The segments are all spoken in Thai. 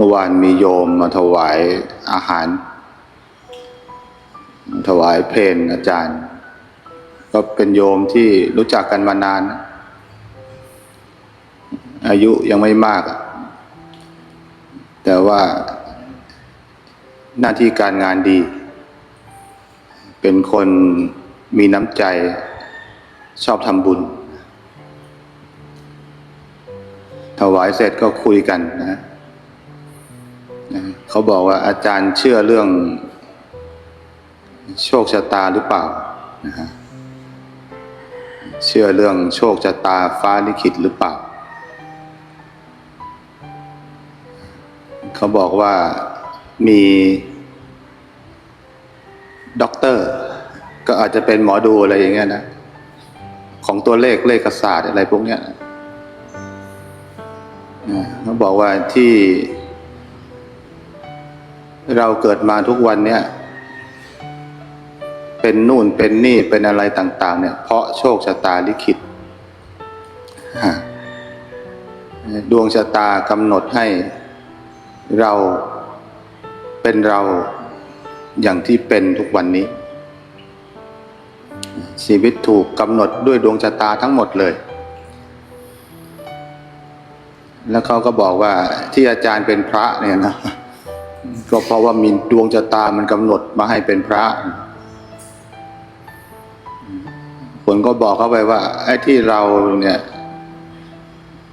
เมื่อวานมีโยมมาถวายอาหาร ถวายเพลงอาจารย์ ก็เป็นโยมที่รู้จักกันมานาน อายุยังไม่มาก แต่ว่าหน้าที่การงานดี เป็นคนมีน้ำใจชอบทำบุญ ถวายเสร็จก็คุยกันนะ เขาบอกว่าอาจารย์เชื่อเรื่องโชคชะตาหรือเปล่านะฮะเชื่อเรื่องโชคชะตาฟ้าลิขิตหรือเปล่า เขาบอกว่ามีด็อกเตอร์ ก็อาจจะเป็นหมอดูอะไรอย่างเงี้ยนะ ของตัวเลขเลขศาสตร์อะไรพวกเนี้ยนะเขาบอกว่าที่ เราเกิดมาทุกวันเนี่ย เป็นนู่นเป็นนี่เป็นอะไรต่าง ๆ เนี่ย เพราะโชคชะตาลิขิตดวงชะตากำหนดให้เราเป็นเราอย่างที่เป็นทุกวันนี้ ชีวิตถูกกำหนดด้วยดวงชะตาทั้งหมดเลย แล้วเขาก็บอกว่าที่อาจารย์เป็นพระเนี่ยนะ ก็เพราะว่ามีดวงชะตามันกำหนดมาให้เป็นพระผลก็บอกเขาไปว่าไอ้ที่เราเนี่ย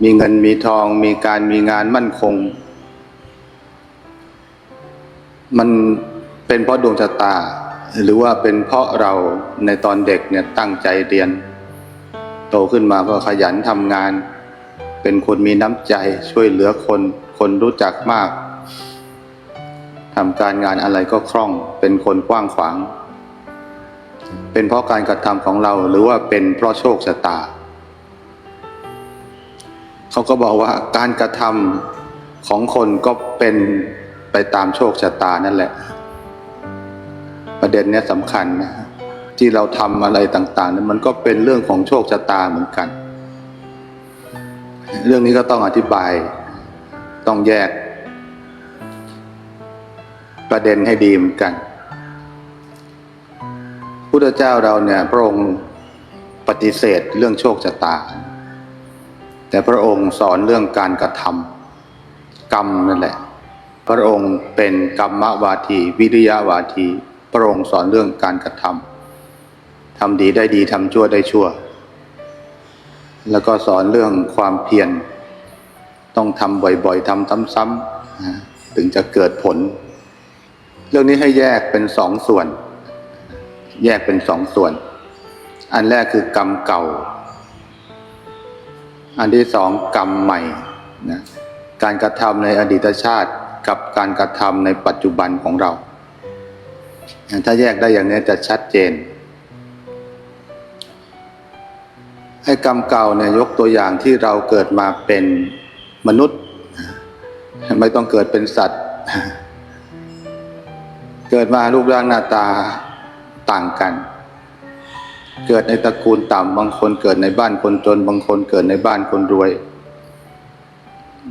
มีเงินมีทองมีการมีงานมั่นคง มันเป็นเพราะดวงชะตา หรือว่าเป็นเพราะเราในตอนเด็กเนี่ยตั้งใจเรียน โตขึ้นมาก็ขยันทำงาน เป็นคนมีน้ำใจช่วยเหลือคน คนรู้จักมาก ทำการงานอะไรก็คล่อง เป็นคนกว้างขวาง เป็นเพราะการกระทำของเราหรือว่าเป็นเพราะโชคชะตา เขาก็บอกว่าการกระทำของคนก็เป็นไปตามโชคชะตานั่นแหละ ประเด็นเนี้ยสำคัญนะที่เราทำอะไรต่างๆนั้นมันก็เป็นเรื่องของโชคชะตาเหมือนกัน เรื่องนี้ก็ต้องอธิบายต้องแยก ประเด็นให้ดีเหมือนกัน พุทธเจ้าเราเนี่ยพระองค์ปฏิเสธเรื่องโชคชะตา แต่พระองค์สอนเรื่องการกระทำกรรมนั่นแหละ พระองค์เป็นกรรมวาทีวิริยะวาที พระองค์สอนเรื่องการกระทำทำดีได้ดีทำชั่วได้ชั่ว แล้วก็สอนเรื่องความเพียรต้องทำบ่อยๆทำซ้ำๆถึงจะเกิดผล รื่องนี้ให้แยกเป็นสองส่วน แยกเป็นสองส่วน อันแรกคือกรรมเก่า อันที่สองกรรมใหม่นะการกระทำในอดีตชาติกับการกระทำในปัจจุบันของเรา ถ้าแยกได้อย่างนี้จะชัดเจนให้กรรมเก่าเนี่ยยกตัวอย่างที่เราเกิดมาเป็นมนุษย์ ไม่ต้องเกิดเป็นสัตว์ กิดมารูปร่างหน้าตาต่างกัน เกิดในตระกูลต่ำบางคนเกิดในบ้านคนจน บางคนเกิดในบ้านคนรวย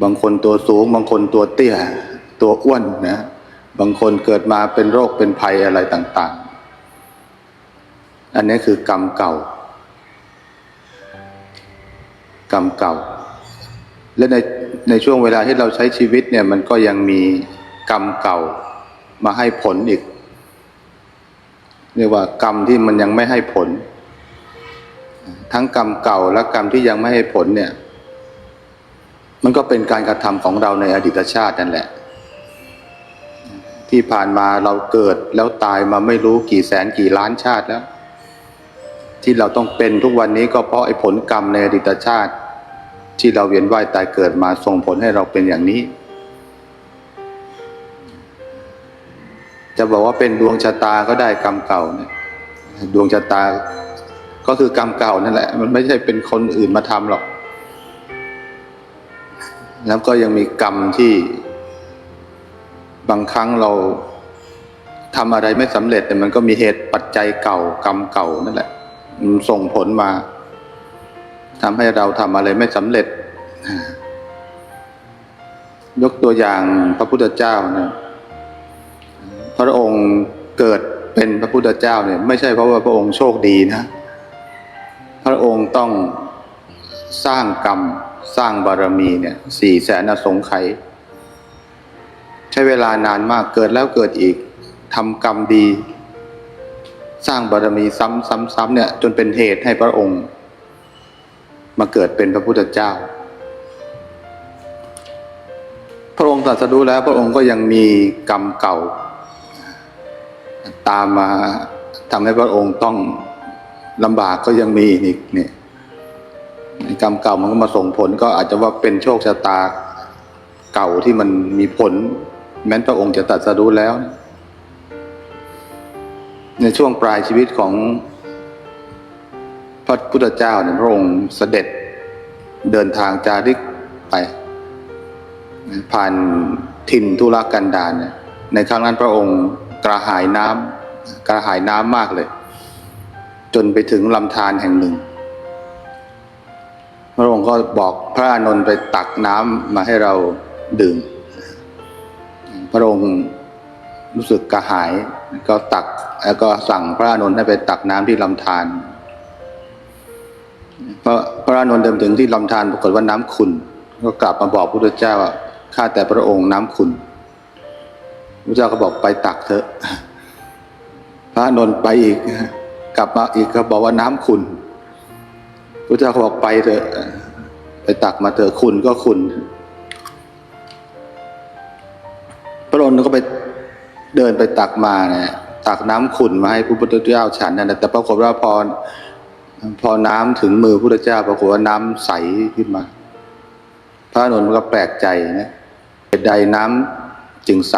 บางคนตัวสูง บางคนตัวเตี้ย ตัวอ้วนนะ บางคนเกิดมาเป็นโรคเป็นภัยอะไรต่าง ๆ อันนี้คือกรรมเก่ากรรมเก่า และในในช่วงเวลาที่เราใช้ชีวิตเนี่ยมันก็ยังมีกรรมเก่า มาให้ผลอีกเรียกว่ากรรมที่มันยังไม่ให้ผล ทั้งกรรมเก่าและกรรมที่ยังไม่ให้ผลเนี่ย มันก็เป็นการกระทำของเราในอดีตชาตินั่นแหละ ที่ผ่านมาเราเกิดแล้วตายมาไม่รู้กี่แสนกี่ล้านชาติแล้ว ที่เราต้องเป็นทุกวันนี้ก็เพราะไอ้ผลกรรมในอดีตชาติ ที่เราเวียนว่ายตายเกิดมาส่งผลให้เราเป็นอย่างนี้ จะบอกว่าเป็นดวงชะตาก็ได้กรรมเก่าเนี่ยดวงชะตา ก็คือกรรมเก่านั่นแหละ มันไม่ใช่เป็นคนอื่นมาทำหรอก แล้วก็ยังมีกรรมที่ บางครั้งเราทำอะไรไม่สำเร็จแต่มันก็มีเหตุปัจจัยเก่ากรรมเก่านั่นแหละมันส่งผลมาทำให้เราทำอะไรไม่สำเร็จ ยกตัวอย่างพระพุทธเจ้านะ พระองค์เกิดเป็นพระพุทธเจ้าเนี่ยไม่ใช่เพราะว่าพระองค์โชคดีนะ พระองค์ต้องสร้างกรรมสร้างบารมีเนี่ยสี่แสนอสงไขยใช้เวลานานมากเกิดแล้วเกิดอีกทำกรรมดี สร้างบารมีซ้ำซ้ำซ้ำเนี่ยจนเป็นเหตุให้พระองค์ มาเกิดเป็นพระพุทธเจ้า พระองค์ตรัสรู้แล้วพระองค์ก็ยังมีกรรมเก่า ตามมาทำให้พระองค์ต้องลำบากก็ยังมีอีกเนี่ยกรรมเก่ามันก็มาส่งผล ก็อาจจะว่าเป็นโชคชะตาเก่าที่มันมีผล แม้นพระองค์จะตรัสรู้แล้ว ในช่วงปลายชีวิตของพระพุทธเจ้าเนี่ยพระองค์เสด็จเดินทางจาริกไปผ่านถิ่นทุรกันดารเนี่ยในครั้งนั้นพระองค์ กระหายน้ำกระหายน้ำมากเลย จนไปถึงลำธารแห่งหนึ่ง พระองค์ก็บอกพระอานนท์ไปตักน้ำมาให้เราดื่ม พระองค์รู้สึกกระหายก็ตัก แล้วก็สั่งพระอานนท์ให้ไปตักน้ำที่ลำธารพระพระอานนท์เดินถึงที่ลำธารปรากฏว่าน้ำขุนก็กลับมาบอกพระพุทธเจ้าว่าข้าแต่พระองค์น้ำขุน พระเจ้าก็บอกไปตักเถอะ พระนนท์ไปอีก กลับมาอีกก็บอกว่าน้ำขุนพระเจ้าก็บอกไปเถอะ ไปตักมาเถอะขุนก็ขุนพระองค์ก็ไปเดินไปตักมาเนี่ยตักน้ำขุนมาให้พระพุทธเจ้าฉันนั่นแหละแต่ปรากฏว่าพอพอน้ำถึงมือพระพุทธเจ้า ปรากฏว่าน้ำใสขึ้นมา พระนนท์ก็แปลกใจนะเหตุใดน้ำจึงใส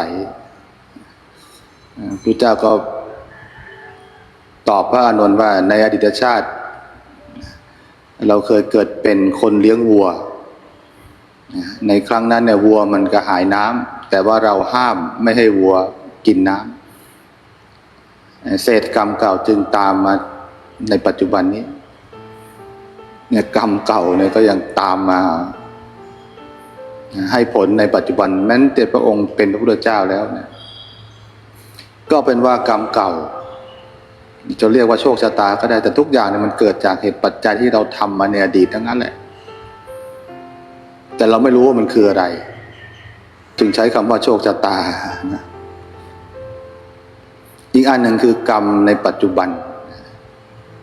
พระเจ้าก็ตอบพระอานนท์ว่าในอดีตชาติ เราเคยเกิดเป็นคนเลี้ยงวัว ในครั้งนั้นเนี่ยวัวมันกระหายน้ำแต่ว่าเราห้ามไม่ให้วัวกินน้ำเศษกรรมเก่าจึงตามมาในปัจจุบันนี้เนี่ยกรรมเก่าเนี่ยก็ยังตามมา ให้ผลในปัจจุบันแม้แต่พระองค์เป็นพระพุทธเจ้าแล้วเนี่ย ก็เป็นว่ากรรมเก่า จะเรียกว่าโชคชะตาก็ได้แต่ทุกอย่างเนี่ยมันเกิดจากเหตุปัจจัยที่เราทำมาในอดีตทั้งนั้นแหละ แต่เราไม่รู้ว่ามันคืออะไร จึงใช้คำว่าโชคชะตานะอีกอันหนึ่งคือกรรมในปัจจุบัน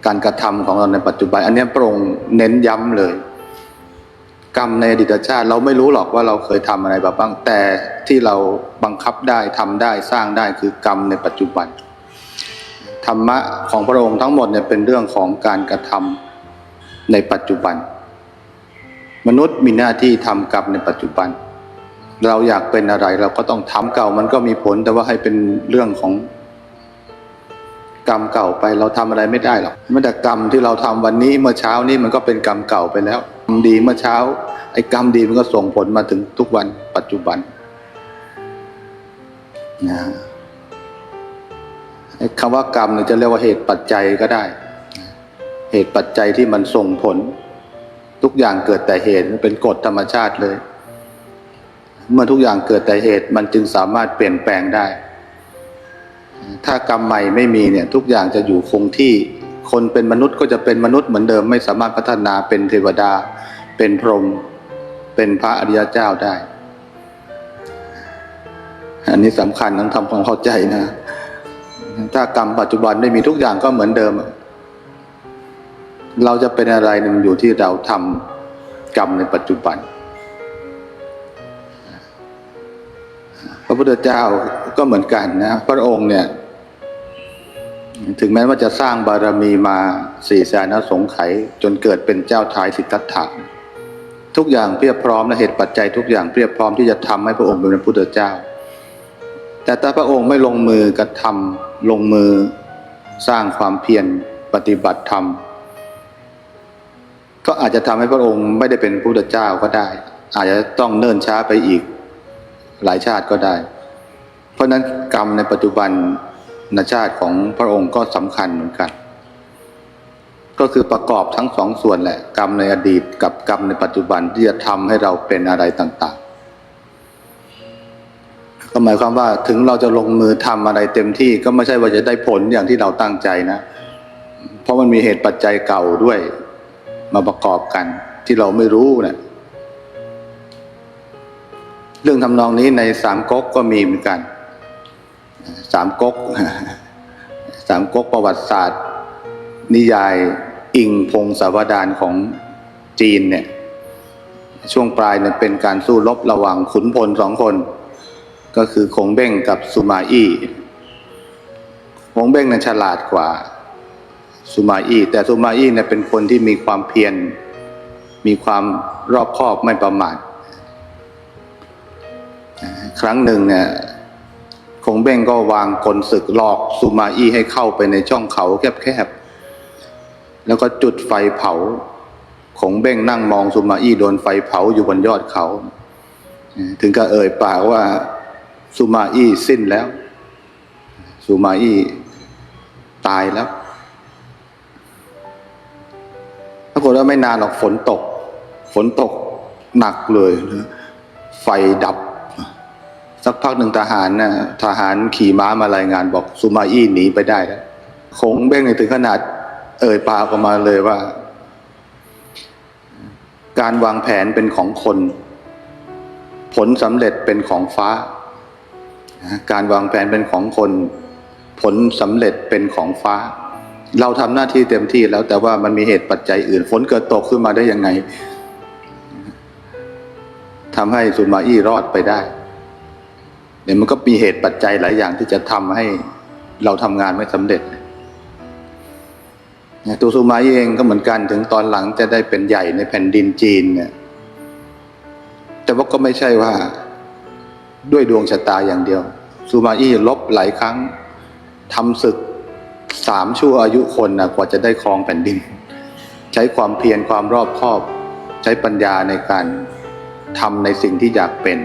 การกระทำของเราในปัจจุบัน อันนี้พระองเน้นย้ำเลย กรรมในอดีตชาติเราไม่รู้หรอกว่าเราเคยทำอะไรมาบ้างแต่ที่เราบังคับได้ทำได้สร้างได้คือกรรมในปัจจุบัน ธรรมะของพระองค์ทั้งหมดเนี่ยเป็นเรื่องของการกระทำในปัจจุบัน มนุษย์มีหน้าที่ทำกรรมในปัจจุบัน เราอยากเป็นอะไรเราก็ต้องทำเก่ามันก็มีผลแต่ว่าให้เป็นเรื่องของกรรมเก่าไปเราทำอะไรไม่ได้หรอกแม้แต่กรรมที่เราทำวันนี้เมื่อเช้านี้มันก็เป็นกรรมเก่าไปแล้ว มดีเมื่อเช้า ไอ้กรรมดีมันก็ส่งผลมาถึงทุกวันปัจจุบันนะไอ้คำว่ากรรมเนี่ยจะเรียกว่าเหตุปัจจัยก็ได้ เหตุปัจจัยที่มันส่งผล ทุกอย่างเกิดแต่เหตุเป็นกฎธรรมชาติเลย เมื่อทุกอย่างเกิดแต่เหตุมันจึงสามารถเปลี่ยนแปลงได้ ถ้ากรรมใหม่ไม่มีเนี่ย ทุกอย่างจะอยู่คงที่ คนเป็นมนุษย์ก็จะเป็นมนุษย์เหมือนเดิมไม่สามารถพัฒนาเป็นเทวดา เป็นพรหมเป็นพระอริยเจ้าได้ อันนี้สำคัญต้องทำความเข้าใจนะ ถ้ากรรมปัจจุบันไม่มีทุกอย่างก็เหมือนเดิม เราจะเป็นอะไรนึงอยู่ที่เราทำกรรมในปัจจุบัน พระพุทธเจ้าก็เหมือนกันนะ พระองค์เนี่ย ถึงแม้ว่าจะสร้างบารมีมาสี่แสนสงไขยจนเกิดเป็นเจ้าทายสิทธัตถะทุกอย่างเพียบพร้อมและเหตุปัจจัยทุกอย่างเพียบพร้อมที่จะทำให้พระองค์เป็นพระพุทธเจ้า แต่ถ้าพระองค์ไม่ลงมือกระทำลงมือสร้างความเพียรปฏิบัติธรรม ก็อาจจะทำให้พระองค์ไม่ได้เป็นพระพุทธเจ้าก็ได้ อาจจะต้องเนิ่นช้าไปอีกหลายชาติก็ได้ เพราะฉะนั้นกรรมในปัจจุบัน นชาติของพระองค์ก็สำคัญเหมือนกัน ก็คือประกอบทั้งสองส่วนแหละ กรรมในอดีตกับกรรมในปัจจุบันที่จะทำให้เราเป็นอะไรต่างก็หมายความว่าถึงเราจะลงมือทำอะไรเต็มที่ก็ไม่ใช่ว่าจะได้ผลอย่างที่เราตั้งใจนะ เพราะมันมีเหตุปัจจัยเก่าด้วยมาประกอบกันที่เราไม่รู้เนะี่ยเรื่องทำนองนี้ในสามก๊กก็มีเหมือนกัน สามก๊กสามก๊กประวัติศาสตร์ นิยายอิงพงศาวดารของจีนเนี่ย ช่วงปลายเนี่ยเป็นการสู้รบระหว่างขุนพลสองคน ก็คือคงเบ้งกับสุมาอี้คงเบ้งเนี่ยฉลาดกว่าสุมาอี้แต่สุมาอี้เนี่ยเป็นคนที่มีความเพียรมีความรอบคอบไม่ประมาทครั้งหนึ่งเนี่ย คงเบ้งก็วางกลศึกหลอกสุมาอี้ให้เข้าไปในช่องเขาแคบๆ แล้วก็จุดไฟเผา คงเบ้งนั่งมองสุมาอี้โดนไฟเผาอยู่บนยอดเขา ถึงกับเอ่ยปากว่าสุมาอี้สิ้นแล้วสุมาอี้ตายแล้วปรากฏว่าไม่นานหรอกฝนตก ฝนตกหนักเลยนะไฟดับ สักพักหนึ่งทหารนะทหารขี่ม้ามารายงานบอกสุมาอี้หนีไปได้แล้วคงเบ้งถึงขนาด เอ่ยปากออกมาเลยว่า การวางแผนเป็นของคน ผลสำเร็จเป็นของฟ้า การวางแผนเป็นของคน ผลสำเร็จเป็นของฟ้า เราทำหน้าที่เต็มที่แล้วแต่ว่ามันมีเหตุปัจจัยอื่น ฝนเกิดตกขึ้นมาได้ยังไงทำให้สุมาอี้รอดไปได้ เดี๋ยมันก็มีเหตุปัจจัยหลายอย่างที่จะทำให้เราทำงานไม่สำเร็จตัวสุมาอี้เองก็เหมือนกันถึงตอนหลังจะได้เป็นใหญ่ในแผ่นดินจีนเนี่ย แต่ว่าก็ไม่ใช่ว่า ด้วยดวงชะตาอย่างเดียวสุมาอี้ลบหลายครั้งทำศึกสามชั่วอายุคนนะกว่าจะได้ครองแผ่นดิน ใช้ความเพียรความรอบคอบ ใช้ปัญญาในการทำในสิ่งที่อยากเป็น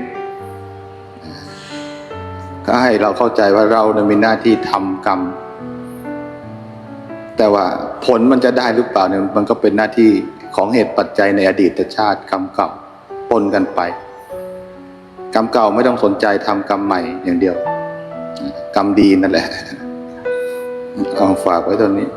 ถ้าให้เราเข้าใจว่าเราเนี่ยมีหน้าที่ทำกรรม แต่ว่าผลมันจะได้หรือเปล่าเนี่ยมันก็เป็นหน้าที่ของเหตุปัจจัยในอดีตชาติกรรมเก่าปนกันไป กรรมเก่าไม่ต้องสนใจทำกรรมใหม่อย่างเดียว กรรมดีนั่นแหละเอาฝากไว้ตอนนี้